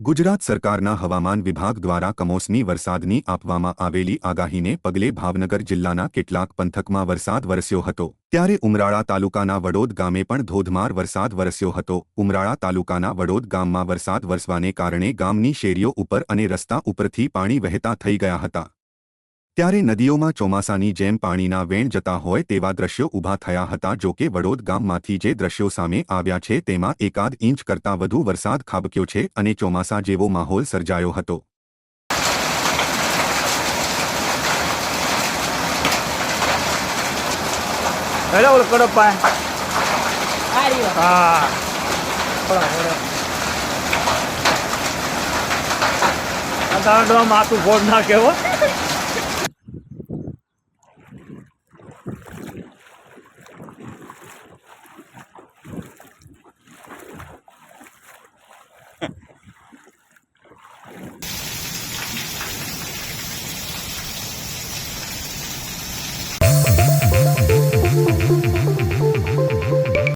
ગુજરાત સરકારના હવામાન વિભાગ દ્વારા કમોસમી વરસાદની આપવામાં આવેલી આગાહીને પગલે ભાવનગર જિલ્લાના કેટલાક પંથકમાં વરસાદ વરસ્યો હતો. ત્યારે ઉમરાળા તાલુકાના વડોદ ગામે પણ ધોધમાર વરસાદ વરસ્યો હતો. ઉમરાળા તાલુકાના વડોદ ગામમાં વરસાદ વરસવાને કારણે ગામની શેરીઓ ઉપર અને રસ્તા ઉપરથી પાણી વહેતા થઈ ગયા હતા. ત્યારે નદીઓમાં ચોમાસાની જેમ પાણીના વેણ જતા હોય તેવા દ્રશ્યો ઊભા થયા હતા જો કે વડોદ ગામમાંથી જે દ્રશ્યો સામે આવ્યા છે તેમાં એકાદ ઇંચ કરતાં વધુ વરસાદ ખાબક્યો છે અને ચોમાસા જેવો માહોલ સર્જાયો હતો. હેલો ઓલો કડપ પાસે આ રહ્યો હા. થોડા થોડા. આ ફોડ નાખે હો.